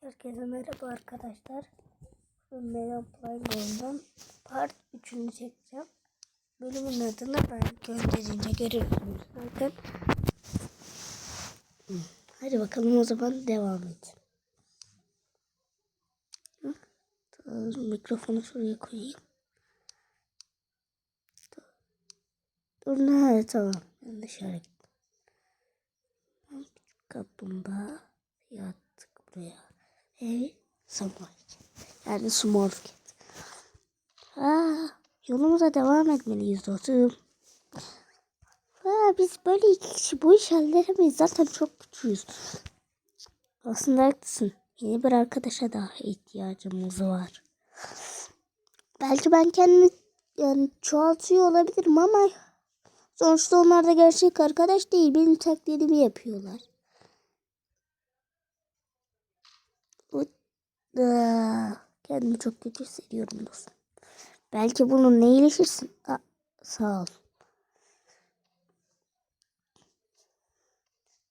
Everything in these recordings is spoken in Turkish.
Herkese merhaba arkadaşlar. Ben Meryem Playground'dan part 3'ünü çekeceğim. Bölümün adını ben gönderince görürsünüz zaten. Hadi bakalım o zaman devam tamam, Mikrofonu şuraya koyayım. Dur ne? Tamam. Yanlış gittim. Kaplumbağa yattık buraya. Ve samuray. Yani cat. Aa, yolumuza devam etmeliyiz dostum. Aa, biz böyle iki kişi bu iş halledemeyiz. Zaten çok küçüğüz. Aslında haklısın. Yeni bir arkadaşa daha ihtiyacımız var. Belki ben kendimi yani çoğaltıyor olabilirim ama sonuçta onlar da gerçek arkadaş değil. Benim taklidimi yapıyorlar. Aa, Kendimi çok kötü hissediyorum dostum. Belki bununla iyileşirsin. Aa, sağ ol.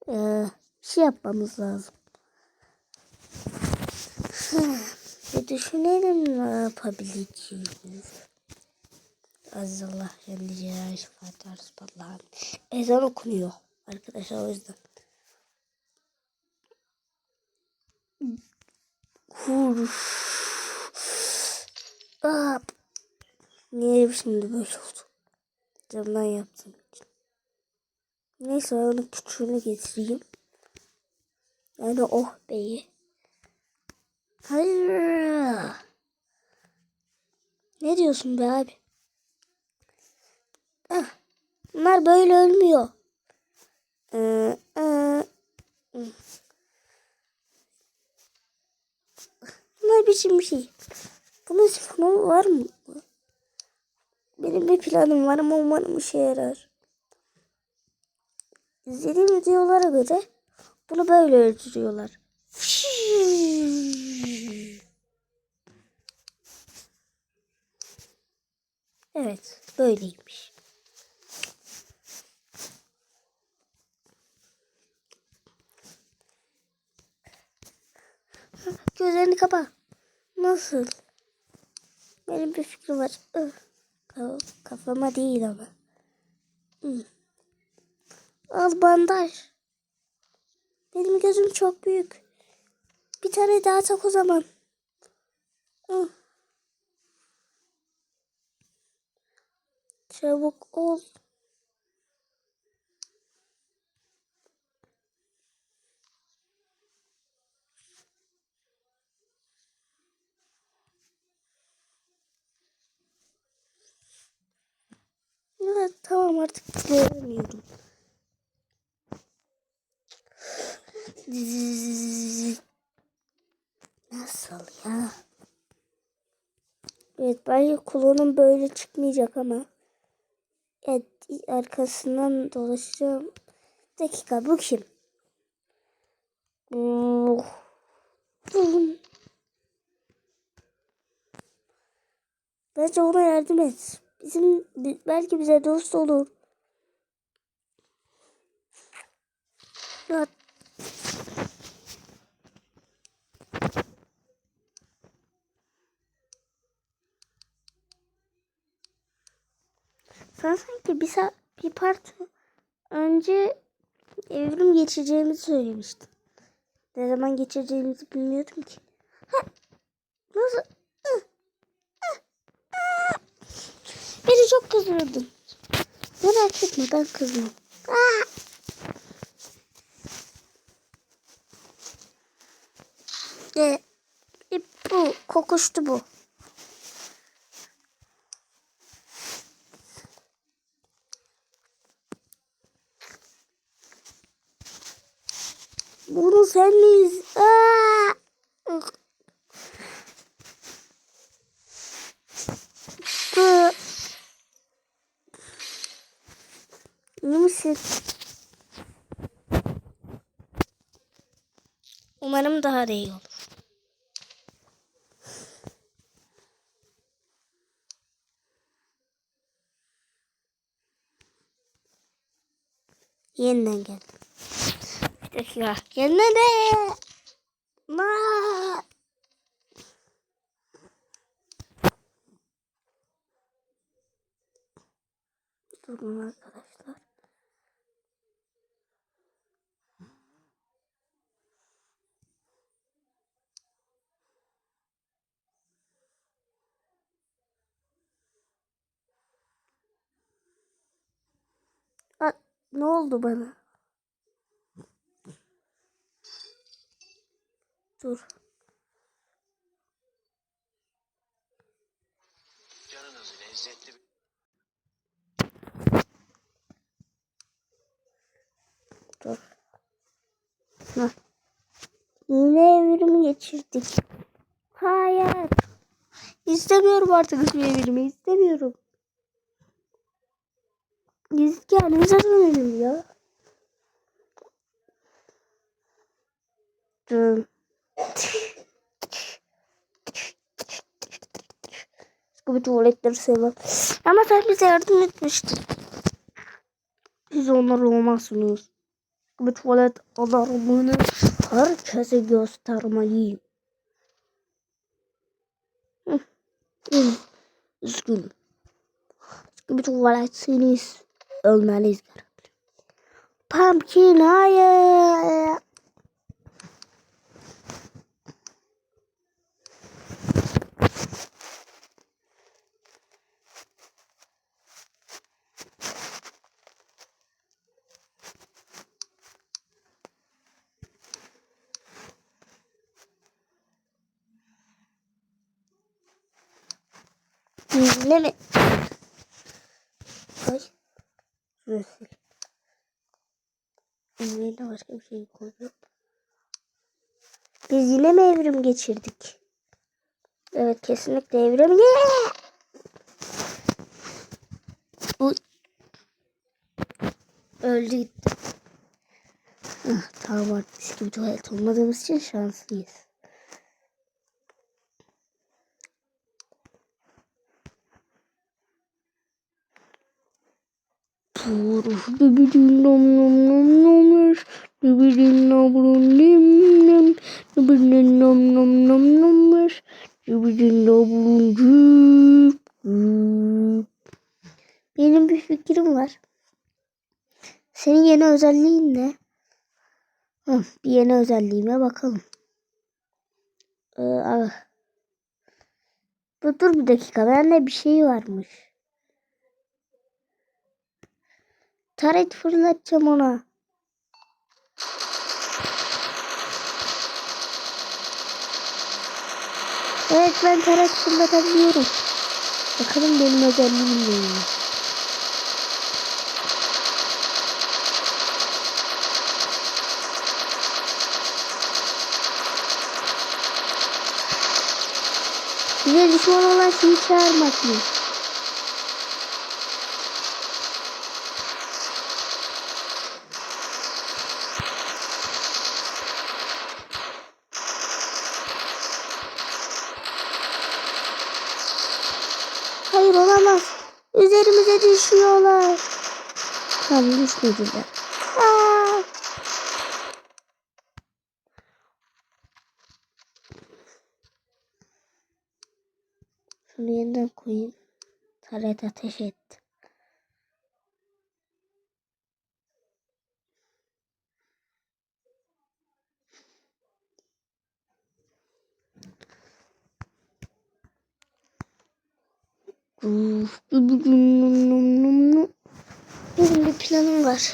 Ee, şey yapmamız lazım. Bir düşünelim ne yapabileceğimiz. Aziz Allah Celaluhu Fatiha Resulullah. Ezan okunuyor arkadaşlar o yüzden. Hur. Niye şimdi böyle oldu? Camdan yaptığım için. Neyse onun küçüğünü getireyim. Yani oh beyi. Hayır. Ne diyorsun be abi? Ah, bunlar böyle ölmüyor. Ee, ee, Biçim bir şey. Bunun sifonu var mı? Benim bir planım var ama umarım işe yarar. İzlediğim videolara göre bunu böyle öldürüyorlar. Evet, böyleymiş. Gözlerini kapa. Nasıl? Benim bir fikrim var. Kafama değil ama. Al bandaj. Benim gözüm çok büyük. Bir tane daha tak o zaman. Çabuk ol. Artık göremiyorum. Nasıl ya? Evet bence klonum böyle çıkmayacak ama. Evet arkasından dolaşacağım. Bir dakika bu kim? Bum. Bence ona yardım et. Bizim belki bize dost olur. Sen sanki bir, sa- bir part önce evrim geçeceğimizi söylemiştin. Ne zaman geçeceğimizi bilmiyordum ki. Ha, nasıl? Hı, hı, hı. Beni çok kızdırdın. Merak etme ben kızmam. Aa! E, e, bu kokuştu bu. Bunu sen miyiz? Aa! Görüşürüz. Umarım daha da iyi olur. Yeniden geldim. Bir dakika. Yeniden de. Durun arkadaşlar. Ne oldu bana? Dur. Canınız lezzetli bir... Dur. Hah. Yine evrimi geçirdik. Hayır. İstemiyorum artık bu evrimi. istemiyorum. Biz kendimize dönelim ya. Dur. Bu tuvaletleri sevmem. Ama sen bize yardım etmiştin. Siz onlar olmazsınız. Bu tuvalet alarmını herkese göstermeliyim. Hı. Üzgünüm. Bu gerek. Pumpkin hayır. Ne mi? Şurası. Yerine başka bir şey koyuyorum. Biz yine mi evrim geçirdik? Evet kesinlikle evrim. Bu öldü gitti. Ah, tamam artık bir tuvalet olmadığımız için şanslıyız. Benim bir fikrim var. Senin yeni özelliğin ne? Hı, bir yeni özelliğime bakalım. Ee, ah. Dur bir dakika. Bende bir şey varmış. Taret fırlatacağım ona. Evet ben taret fırlatabiliyorum. Bakalım benim özelliğim neymiş. Bize düşman olan şeyi çağırmak mı? Hayır olamaz. Üzerimize düşüyorlar. Tamam düşmediler. Aa! Şunu yeniden koyayım. Taret ateş etti. Benim bir planım var.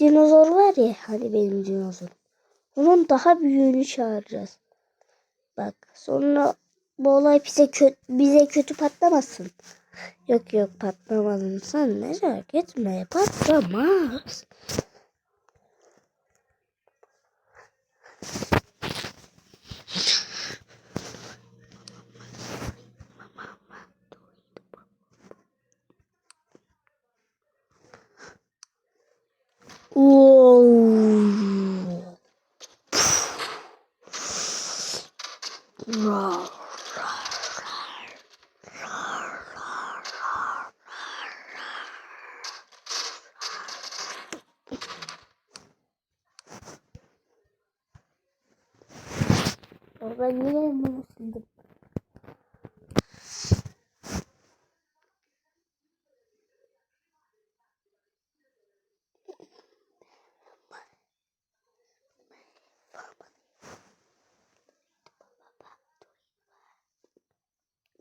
Dinozor var ya hani benim dinozor. Onun daha büyüğünü çağıracağız. Bak sonra bu olay bize kötü bize kötü patlamasın. Yok yok patlamadın sen merak etme patlamaz. Ben yine mum sildim.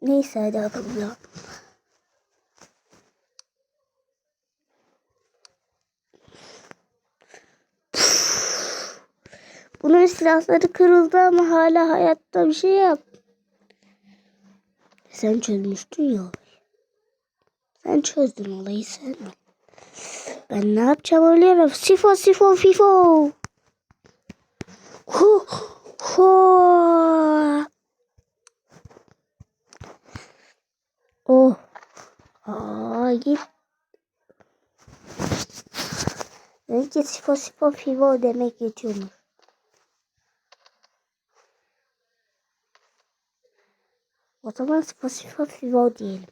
Neyse hadi yapalım. Bunun silahları kırıldı ama hala hayatta bir şey yap. Sen çözmüştün ya. Sen çözdün olayı sen. Ben ne yapacağım biliyorum. Sifo sifo fifo. Hu hu. Oh. Aa git. Önce sifo sifo fifo demek yetiyormuş. O zaman sifo fifo diyelim.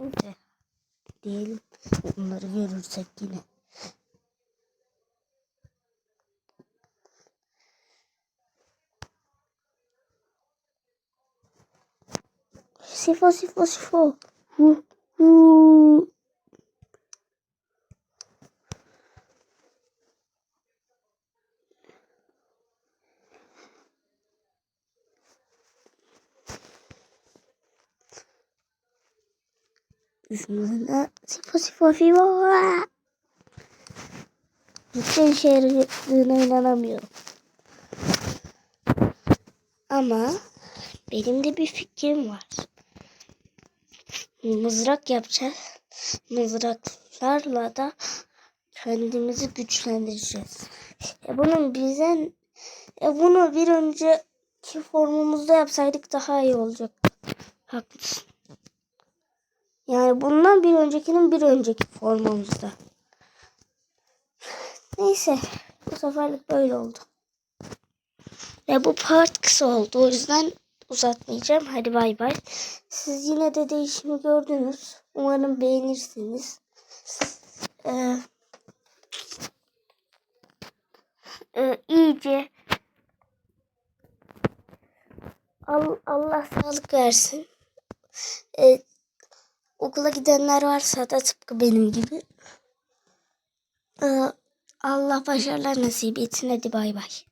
Neyse. Diyelim. Onları görürsek yine. Sifo sifo sifo. Hu hu. Üstüne sifo sifo fifo. Cidden yaradığına inanamıyorum. Ama benim de bir fikrim var. Mızrak yapacağız. Mızraklarla da kendimizi güçlendireceğiz. E bunun bizden e bunu bir önceki formumuzda yapsaydık daha iyi olacak. Haklısın. Yani bundan bir öncekinin bir önceki formumuzda. Neyse. Bu seferlik böyle oldu. Ve bu part kısa oldu. O yüzden uzatmayacağım. Hadi bay bay. Siz yine de değişimi gördünüz. Umarım beğenirsiniz. Ee, e, iyice Al, Allah sağlık versin. Ee, okula gidenler varsa da tıpkı benim gibi. Ee, Allah başarılar nasip etsin. Hadi bay bay.